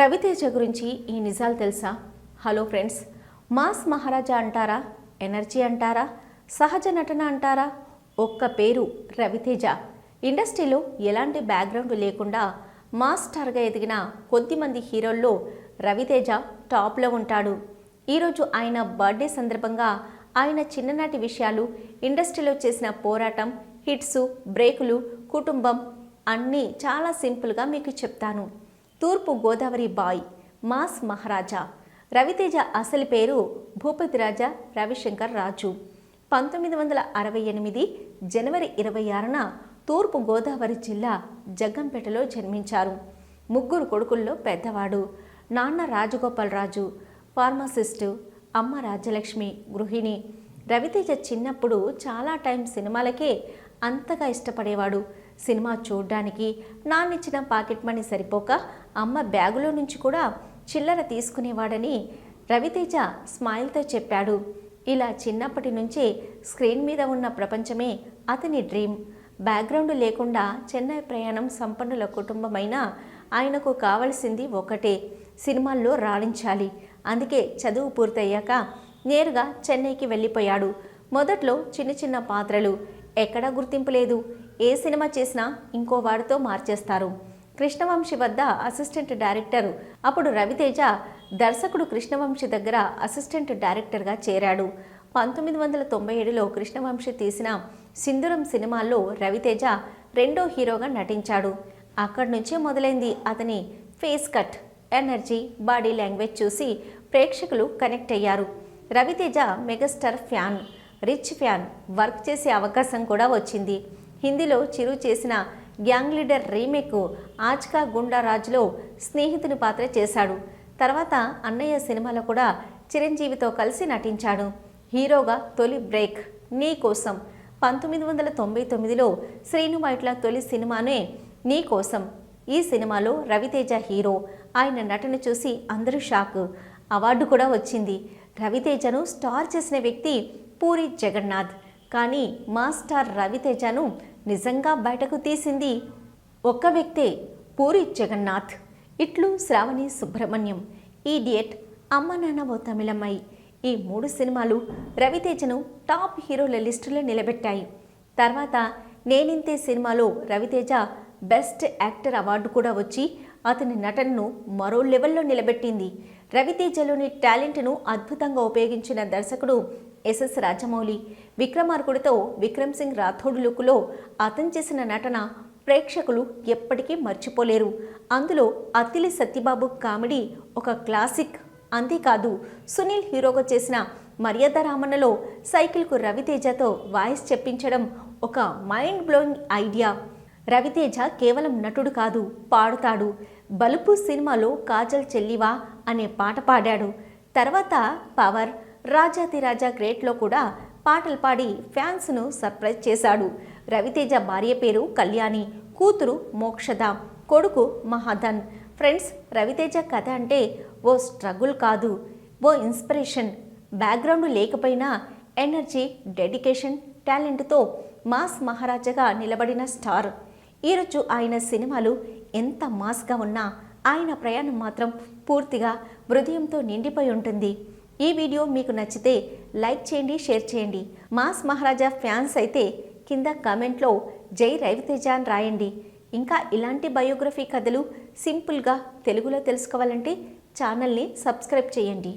రవితేజ గురించి ఈ నిజాలు తెలుసా? హలో ఫ్రెండ్స్ మాస్ మహారాజా అంటారా? ఎనర్జీ అంటారా? సహజ నటన అంటారా? ఒక్క పేరు రవితేజ. ఇండస్ట్రీలో ఎలాంటి బ్యాక్గ్రౌండ్ లేకుండా మాస్ స్టార్గా ఎదిగిన కొద్దిమంది హీరోల్లో రవితేజ టాప్లో ఉంటాడు. ఈరోజు ఆయన బర్త్డే సందర్భంగా ఆయన చిన్ననాటి విషయాలు ఇండస్ట్రీలో చేసిన పోరాటం హిట్స్ బ్రేకులు కుటుంబం అన్నీ చాలా సింపుల్గా మీకు చెప్తాను. తూర్పు గోదావరి బాయ్ మాస్ మహారాజా. రవితేజ అసలు పేరు భూపతిరాజా రవిశంకర్ రాజు. పంతొమ్మిది వందల అరవై ఎనిమిది జనవరి ఇరవై ఆరున తూర్పు గోదావరి జిల్లా జగ్గంపేటలో జన్మించారు. ముగ్గురు కొడుకుల్లో పెద్దవాడు. నాన్న రాజగోపాలరాజు ఫార్మసిస్టు అమ్మ రాజ్యలక్ష్మి గృహిణి. రవితేజ చిన్నప్పుడు చాలా టైం సినిమాలకే అంతగా ఇష్టపడేవాడు. సినిమా చూడ్డానికి నాన్నిచ్చిన పాకెట్ మనీ సరిపోక అమ్మ బ్యాగులో నుంచి కూడా చిల్లర తీసుకునేవాడని రవితేజ స్మైల్తో చెప్పాడు. ఇలా చిన్నప్పటి నుంచే స్క్రీన్ మీద ఉన్న ప్రపంచమే అతని డ్రీమ్. బ్యాక్గ్రౌండ్ లేకుండా చెన్నై ప్రయాణం సంపన్నుల కుటుంబమైన ఆయనకు కావలసింది ఒకటే సినిమాల్లో రాణించాలి. అందుకే చదువు పూర్తయ్యాక నేరుగా చెన్నైకి వెళ్ళిపోయాడు. మొదట్లో చిన్న చిన్న పాత్రలు ఎక్కడా గుర్తింపు లేదు. ఏ సినిమా చేసినా ఇంకో వాడితో మార్చేస్తారు. కృష్ణవంశి వద్ద అసిస్టెంట్ డైరెక్టర్. అప్పుడు రవితేజ దర్శకుడు కృష్ణవంశి దగ్గర అసిస్టెంట్ డైరెక్టర్గా చేరాడు. పంతొమ్మిది వందల తొంభై ఏడులో కృష్ణవంశి తీసిన సింధురం సినిమాల్లో రవితేజ రెండో హీరోగా నటించాడు. అక్కడి నుంచే మొదలైంది అతని face cut energy body language చూసి ప్రేక్షకులు కనెక్ట్ అయ్యారు. Raviteja megastar fan. Rich fan work చేసే అవకాశం కూడా వచ్చింది. హిందీలో చిరు చేసిన గ్యాంగ్ లీడర్ రీమేక్ ఆజ్కా గుండా రాజులో స్నేహితుని పాత్ర చేశాడు. తర్వాత అన్నయ్య సినిమాలో కూడా చిరంజీవితో కలిసి నటించాడు. హీరోగా తొలి బ్రేక్ నీ కోసం. పంతొమ్మిది వందల తొంభై తొమ్మిదిలో శ్రీను మైట్ల తొలి సినిమానే నీ కోసం. ఈ సినిమాలో రవితేజ హీరో ఆయన నటన చూసి అందరూ షాక్. అవార్డు కూడా వచ్చింది. రవితేజను స్టార్ చేసిన వ్యక్తి పూరి జగన్నాథ్. కానీ మా స్టార్ రవితేజను నిజంగా బయటకు తీసింది ఒక్క వ్యక్తే పూరి జగన్నాథ్. ఇట్లు శ్రావణి సుబ్రహ్మణ్యం. ఈడియట్ అమ్మ నాన్న ఓ తమిళమ్మాయి. ఈ మూడు సినిమాలు రవితేజను టాప్ హీరోల లిస్టులో నిలబెట్టాయి. తర్వాత నేనింతే సినిమాలో రవితేజ బెస్ట్ యాక్టర్ అవార్డు కూడా వచ్చి అతని నటనను మరో లెవెల్లో నిలబెట్టింది. రవితేజలోని టాలెంట్ను అద్భుతంగా ఉపయోగించిన దర్శకుడు ఎస్ఎస్ రాజమౌళి విక్రమార్కుడితో విక్రమ్ సింగ్ రాథోడ్ లుక్లో అతను చేసిన నటన ప్రేక్షకులు ఎప్పటికీ మర్చిపోలేరు. అందులో అత్తిలి సత్యబాబు కామెడీ ఒక క్లాసిక్. అంతేకాదు సునీల్ హీరోగా చేసిన మర్యాద రామన్నలో సైకిల్కు రవితేజతో వాయిస్ చెప్పించడం ఒక మైండ్ బ్లోయింగ్ ఐడియా. రవితేజ కేవలం నటుడు కాదు పాడుతాడు. బలుపు సినిమాలో కాజల్ చెల్లివా అనే పాట పాడాడు. తర్వాత పవర్ రాజాతిరాజా గ్రేట్లో కూడా పాటలు పాడి ఫ్యాన్స్ను సర్ప్రైజ్ చేశాడు. రవితేజ భార్య పేరు కళ్యాణి కూతురు మోక్షద కొడుకు మహాధన్. ఫ్రెండ్స్ రవితేజ కథ అంటే ఓ స్ట్రగుల్ కాదు ఓ ఇన్స్పిరేషన్. బ్యాక్గ్రౌండ్ లేకపోయినా ఎనర్జీ డెడికేషన్ టాలెంట్తో మాస్ మహారాజాగా నిలబడిన స్టార్. ఈరోజు ఆయన సినిమాలు ఎంత మాస్గా ఉన్నా ఆయన ప్రయాణం మాత్రం పూర్తిగా హృదయంతో నిండిపోయి ఉంటుంది. ఈ వీడియో మీకు నచ్చితే లైక్ చేయండి షేర్ చేయండి. మాస్ మహారాజా ఫ్యాన్స్ అయితే కింద కామెంట్లో జై రవితేజ అని రాయండి. ఇంకా ఇలాంటి బయోగ్రఫీ కథలు సింపుల్గా తెలుగులో తెలుసుకోవాలంటే ఛానల్ని సబ్స్క్రైబ్ చేయండి.